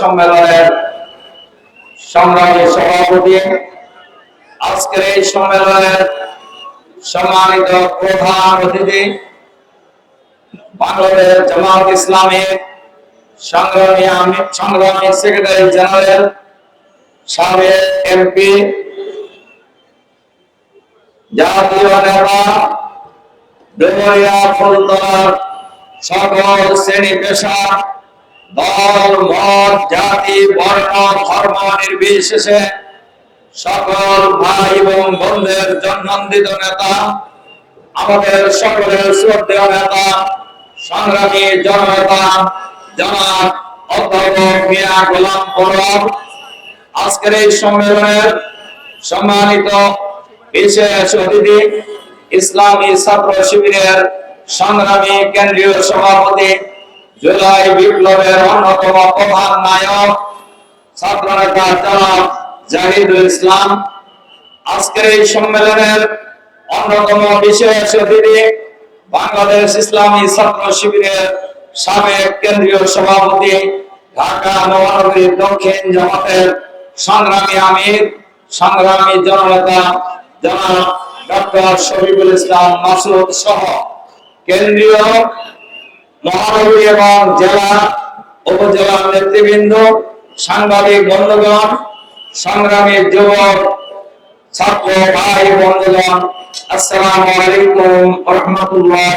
সম্মেলনের সংগ্রামী সভাপতি। আজকের এই সম্মেলনের সম্মানিত প্রধান অতিথি বাংলাদেশ জামাত ইসলামী সংগ্রামী সংগ্রামী সেক্রেটারি জেনারেল সাবেক এমপি, জাতীয় নেতা ডুমরিয়া ফুলতলার সকল শ্রেণি পেশা জাতি, বর্ণ, ধর্ম সকল নেতা, আমাদের সকলের মিয়া আজকের এই সম্মেলনের সম্মানিত বিশেষ অতিথি ইসলামী ছাত্র শিবিরের সংগ্রামী কেন্দ্রীয় সভাপতি জুলাই বিপ্লবের অন্যতম প্রধান নায়ক ছাত্র নেতা জনাব জাহিদুল ইসলাম। আজকের এই সম্মেলনের অন্যতম বিশেষ অতিথি বাংলাদেশ ইসলামী ছাত্র শিবিরের সাবেক কেন্দ্রীয় সভাপতি ঢাকা মহানগরী দক্ষিণ জামাতের সংগ্রামী আমির, সংগ্রামী জননেতা জনাব ডক্টর শফিকুল ইসলাম মাসুদ সহ কেন্দ্রীয় মহানগরী এবং জেলা উপজেলা নেতৃবৃন্দ, সাংবাদিক বন্ধুগণ, সংগ্রামী যুবক, ছাত্র ভাই বন্ধুগণ, আসসালামু আলাইকুম রহমতুল্লাহ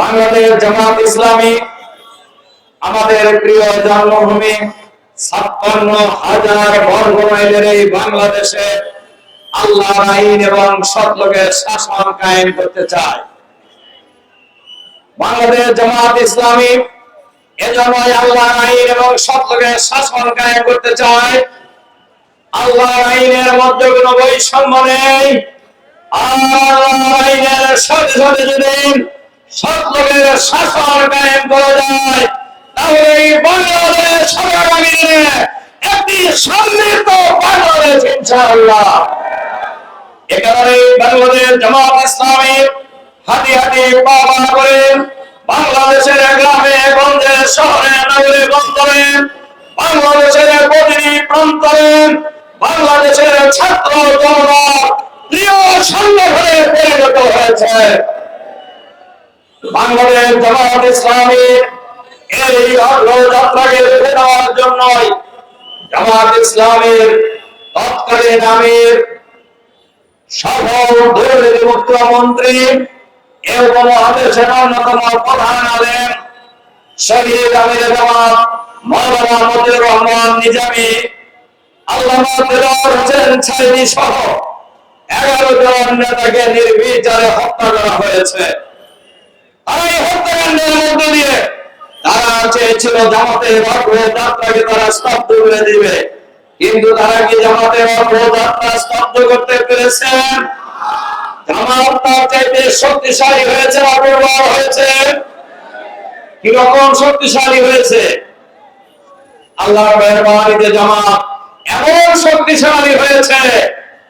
বাংলাদেশ জামাত ইসলামী, আমাদের প্রিয় জন্মভূমি ছাপ্পান্ন হাজার বর্গ মাইলের এই বাংলাদেশে আল্লাহর আইন এবং সৎলোকের শাসন কায়েম করতে চায়। বাংলাদেশ জামাত ইসলামী এজন্যই আল্লাহর আইন এবং সৎলোকের শাসন কায়েম করতে চায়। আল্লাহর আইনের মধ্যে কোনো বৈষম্য নেই। আল্লাহর আইনের সাথে সাথে যদি সৎলোকের শাসন কায়েম করা যায়, তাহলে এই বাংলাদেশ আগামী একটি সমৃদ্ধ বাংলাদেশ, ইনশাআল্লাহ। এখানে বাংলাদেশ জামাত ইসলামী হাতি হাতি পাওয়া করেন বাংলাদেশের গ্রামে, গঞ্জে, শহরে, নগরে, বন্দরে বাংলাদেশের প্রতিটি প্রান্তরে বাংলাদেশের ছাত্র জনতা প্রিয় সংগঠনে পরিণত হয়েছে। বাংলাদেশ জামাত ইসলামীর এই অগ্রযাত্রাকে দেওয়ার জন্যই জামাত ইসলামের তৎকালীন আমির সফল দুর্নীতি মুক্ত মন্ত্রী এবং মহাদেশের অন্যতম প্রধান আলেম শহীদ আমির জামাত মৌলানা মতিউর রহমান নিজামী। আল্লামা দিলওয়ার হোসেন ছাইনি সহ এগারো জন নেতাকে নির্বিচারে হত্যা করা হয়েছে। আর তারা চেয়েছিল জামাতের তারা স্তব্ধ করে দিবে। কিন্তু তারা কি জামাতের অগ্রযাত্রা স্তব্ধ করতে পেরেছেন জামাত তার চাইতে শক্তিশালী হয়েছে অগ্রবর হয়েছে? কীরকম শক্তিশালী হয়েছে? আল্লাহর মেহরবানিতে জামাত এমন শক্তিশালী হয়েছে,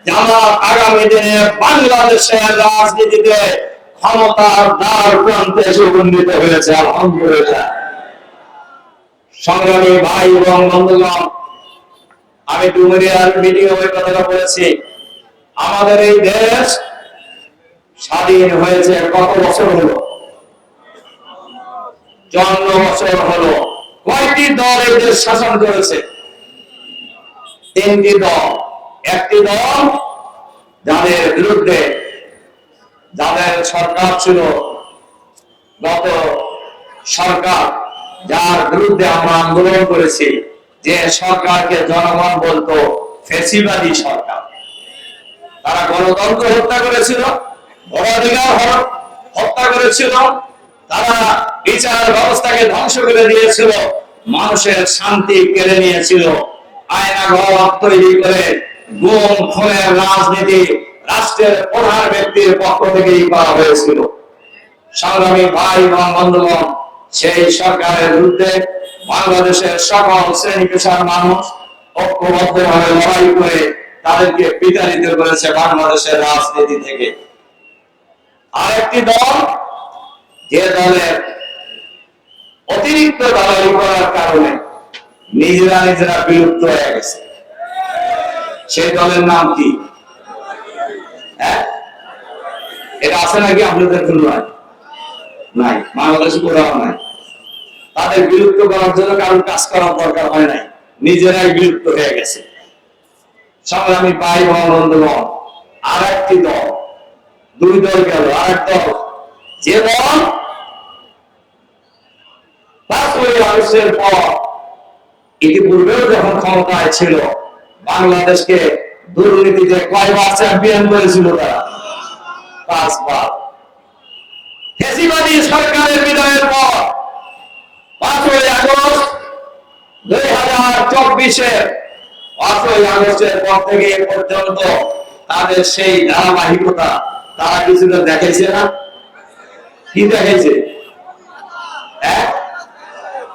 জামাত আগামী দিনে বাংলাদেশের রাজনীতিতে ক্ষমতার দ্বার প্রান্তে উপনীত হয়েছে, আলহামদুলিল্লাহ। সংগ্রামী ভাই এবং বন্ধুগণ আমি ডুমুরিয়ার মিটিং ওই কথাটা বলেছি। আমাদের এই দেশ স্বাধীন হয়েছে কত বছর হলো? চন্ন বছর হলো। কয়টি দল এই দেশ শাসন করেছে? তিনটি দল। একটি দল যাদের বিরুদ্ধে যাদের সরকার ছিল, গত সরকার, যার বিরুদ্ধে আমরা আন্দোলন করেছি। যে সরকারকে জনগণ বলতো, ফেসিবাদী সরকার। তারা গণতন্ত্র হত্যা করেছিল ভোটাধিকার হত্যা করেছিল। তারা বিচার ব্যবস্থাকে ধ্বংস করে দিয়েছিল, মানুষের শান্তি কেড়ে নিয়েছিল। আয়না ঘর তৈরি করে গুম, খুনের রাজনীতি রাষ্ট্রের প্রধান ব্যক্তির পক্ষ থেকেই করা হয়েছিল। সংগ্রামী ভাই এবং বন্ধুগণ, সেই সরকারের বিরুদ্ধে বাংলাদেশের সকল শ্রেণি পেশার মানুষ ঐক্যবদ্ধভাবে লড়াই করে তাদেরকে বিতাড়িত করেছে বাংলাদেশের রাজনীতি থেকে। আরেকটি দল, যে দলের অতিরিক্ত দালালি করার কারণে নিজেরা নিজেরা বিলুপ্ত হয়ে গেছে। সেই দলের নাম কি? হ্যাঁ? এটা আছে নাকি আপনাদের খুলনায়? নাই, বাংলাদেশ কোথাও নাই। তাদের বিলুপ্ত করার জন্য কারণ কাজ করার দরকার হয় নাই। নিজেরাই বিলুপ্ত হয়ে গেছে। সংগ্রামী ভাই বন্ধুগণ আর একটি দল, দুই দল গেল আর এক দল। যে দল আগস্টের পর ইতিপূর্বেও যখন ক্ষমতায় ছিল, বাংলাদেশকে দুর্নীতিতে কয়বার চ্যাম্পিয়ন করেছিল তারা? পাঁচবার। সরকারের বিদায়ের পর পাঁচই আগস্টের পর তারা দেখেছে না? হ্যাঁ?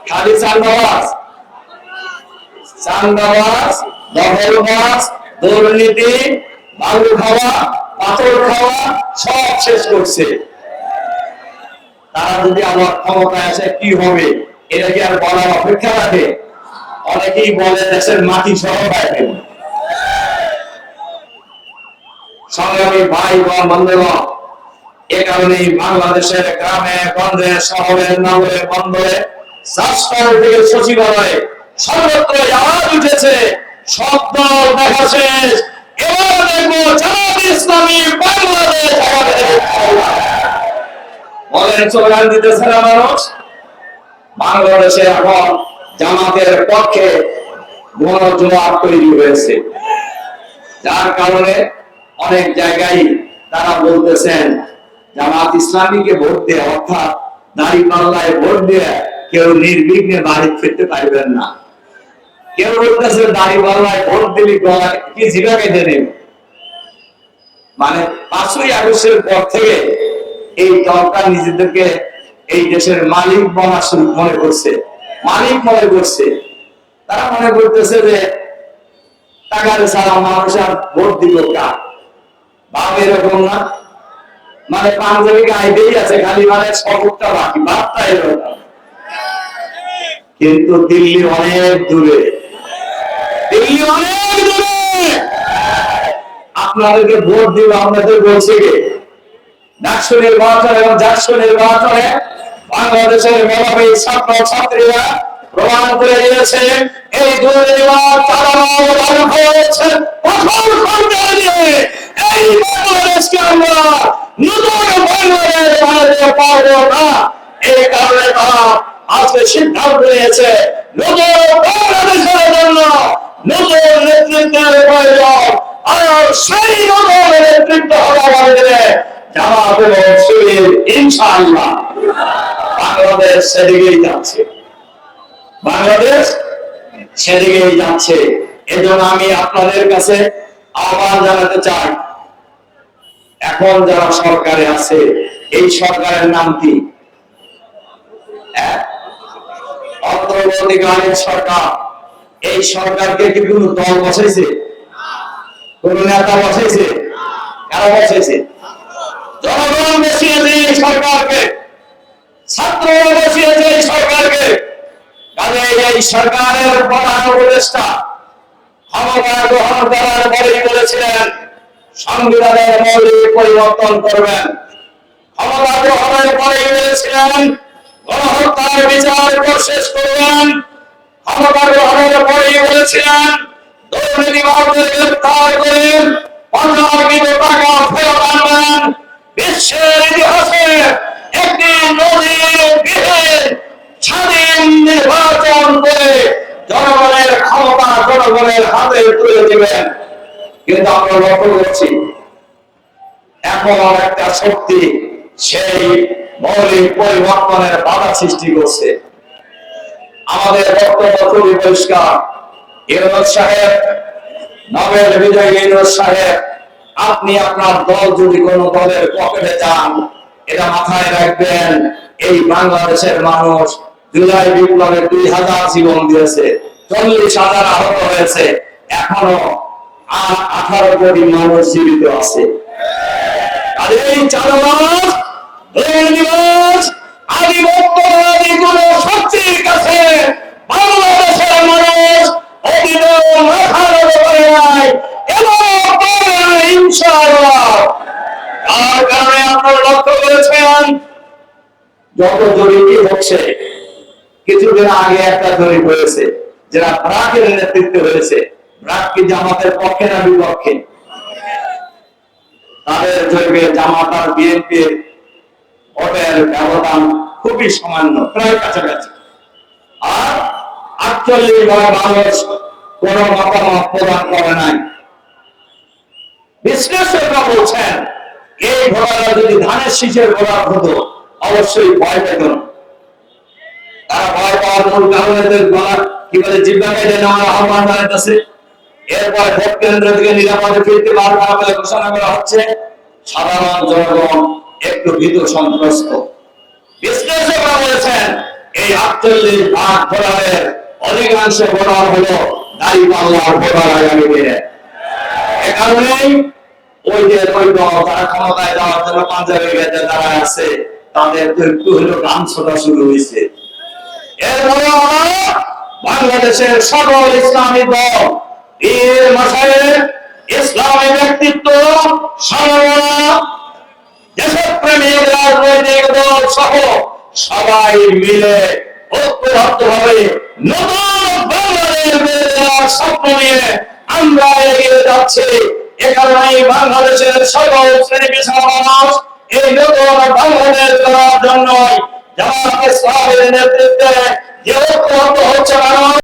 খালি দুর্নীতি, বালু খাওয়া, পাথর খাওয়া, সব শেষ করছে। তারা যদি আমার ক্ষমতায় আসে, কি হবে? এটা আর বলার অপেক্ষা রাখে। অনেকেই বলে দেশের মাটি পাইবেন সংগ্রামী ভাই বোন, বন্ধুগণ, এ বাংলাদেশের গ্রামে শহরে, নগরে, বন্দরে রাষ্ট্র থেকে সচিবালয়ে সর্বত্র আওয়াজ উঠেছে, সব দল দেখা শেষ। এবার দেখব জামাত ইসলামী বাংলাদেশ। বলেন, স্লোগান দিতেছে না মানুষ? বাংলাদেশে এখন জামাতের পক্ষে গণজোয়ার তৈরি হয়েছে। যার কারণে অনেক জায়গায় তারা বলতেছেন, জামাত ইসলামীকে ভোট দিয়ে, অর্থাৎ দাড়ি পাল্লায় ভোট দিয়ে, কেউ নির্বিঘ্নে বাড়ি ফিরতে পারবেন না। কেউ বলতেছে দাড়ি পাল্লায় ভোট দিলি কি জিবা কেটে নেবে? মানে পাঁচই আগস্টের পর থেকে এই দলটা নিজেদেরকে এই দেশের মালিক শুরু মনে করছে। মালিক মনে করছে। তারা মনে করতেছে যে, টাকার ছাড়া মানুষ আর ভোট দিব কার ভাব এরকম না। মানে পাঞ্জাবি গাইতেই আছে, খালি মানে সবকটা বাকি ভাবটা এরকম কিন্তু দিল্লি অনেক দূরে। দিল্লি অনেক দূরে! আপনাদেরকে ভোট দিব, আপনাদের বলছে কে? ডাকসু নির্বাচন এবং জাকসু নির্বাচনে বাংলাদেশের মেধাবী ছাত্র ছাত্রীরা প্রমাণ করে দিয়েছে এই দুর্নীতিবাদ লাগু হয়েছে কঠোর সরকার দিয়ে এই বাংলাদেশকে আমরা নতুন বাংলাদেশ বানাতে পারব না। এই কারণে তারা আজকে সিদ্ধান্ত নিয়েছে, নতুন বাংলাদেশের জন্য নতুন নেতৃত্বের প্রয়োজন। আর সেই নতুন নেতৃত্ব আমাদের জামাত এবং শিবির, ইনশাআল্লাহ। বাংলাদেশ সেদিকেই যাচ্ছে। বাংলাদেশ সেদিকেই যাচ্ছে। এজন্য আমি আপনাদের কাছে আহ্বান জানাতে চাই। এখন যারা সরকারে আছে, এই সরকারের নাম কি? অন্তর্বর্তীকালীন সরকার। এই সরকারকে কি কোনো দল বসাইছে? কোন নেতা বসাইছে? কারা বসাইছে? জনগণ বসিয়েছে এই সরকারকে। এই সরকারকে। সরকারের প্রধান গ্রহণ বলেছিলেন পরিবর্তন করবেন। ক্ষমতা গ্রহণের পরেই বলেছিলেন, গণহত্যার বিচার শেষ করবেন। ক্ষমতা গ্রহণের পরেই বলেছিলেন দুর্নীতিবাদদের পঞ্চাশকৃত টাকা ফেরত আনবেন। বিশ্বের ইতিহাসে একটি নদীবিহীন স্বাধীন নির্বাচন করে জনগণের ক্ষমতা জনগণের হাতে তুলে দেবেন। কিন্তু আমরা লক্ষ্য করছি, এখন একটা শক্তি সেই মৌলিক পরিবর্তনের বাধা সৃষ্টি করছে। আমাদের বক্তব্য খুবই পরিষ্কার। সাহেব, নোবেল বিজয়ী সাহেব, আপনি আপনার দল যদি কোনো দলের পকেটে যান, এটা মাথায় রাখবেন এই বাংলাদেশের মানুষ জুলাই বিপ্লবের দুই হাজার জীবন দিয়েছে, চল্লিশ হাজার আহত হয়েছে, এখনও আর আঠারো কোটি মানুষ জীবিত আছে। আর এই মানুষ লক্ষ্য করেছেন? যত জরিপই হচ্ছে কিছুদিন আগে একটা জরিপ হয়েছে যারা ব্রাকের নেতৃত্ব হয়েছে ব্রাক কি জামাতের পক্ষে না বিপক্ষে? তাদের জরিপে জামাত আর বিএনপির ভোটের ব্যবধান খুবই সামান্য, প্রায় কাছাকাছি। আর আটচল্লিশ ভাগ মানুষ কোন মতামত প্রদান করে নাই। বিশ্লেষকরা বলছেন, এই ঘোড়াটা যদি ধানের শীষের ঘোড়া হতো অবশ্যই ভয় পেত। তারা ভয় পাওয়ার মূল কারণ এদের গলা কি বলে জিব্বা কেটে নেওয়ার আহ্বান জানাইতেছে। এরপর ভোট কেন্দ্র থেকে নিরাপদে ফিরতে পারবে না বলে ঘোষণা করা হচ্ছে। সাধারণ জনগণ একটু ভীত সন্ত্রস্ত। বিশ্লেষকরা বলেছেন, এই আটচল্লিশ ভাগ ভোটারের অধিকাংশ ভোটার হলো দাড়ি পাল্লার ভোটার আগামী দিনে এ ওই যে তারা ক্ষমতায় যাওয়ার জন্য পাঞ্জাবি বেঁধে যারা আছে তাদের তো একটু হলো গান ছোটা শুরু হয়েছে। এরপরে আমরা বাংলাদেশের সকল ইসলামী দল এর মাসায় ইসলামী ব্যক্তিত্ব রাজনৈতিক দল সহ সবাই মিলে ঐক্যবদ্ধ নতুন স্বপ্ন নিয়ে আমরা এগিয়ে যাচ্ছি। এ কারণে বাংলাদেশের সকল শ্রেণি পেশার মানুষ এই নতুন বাংলাদেশ গড়ার জন্য যারা ইসলামের নেতৃত্বে যে ঐক্যবদ্ধ হচ্ছে মানুষ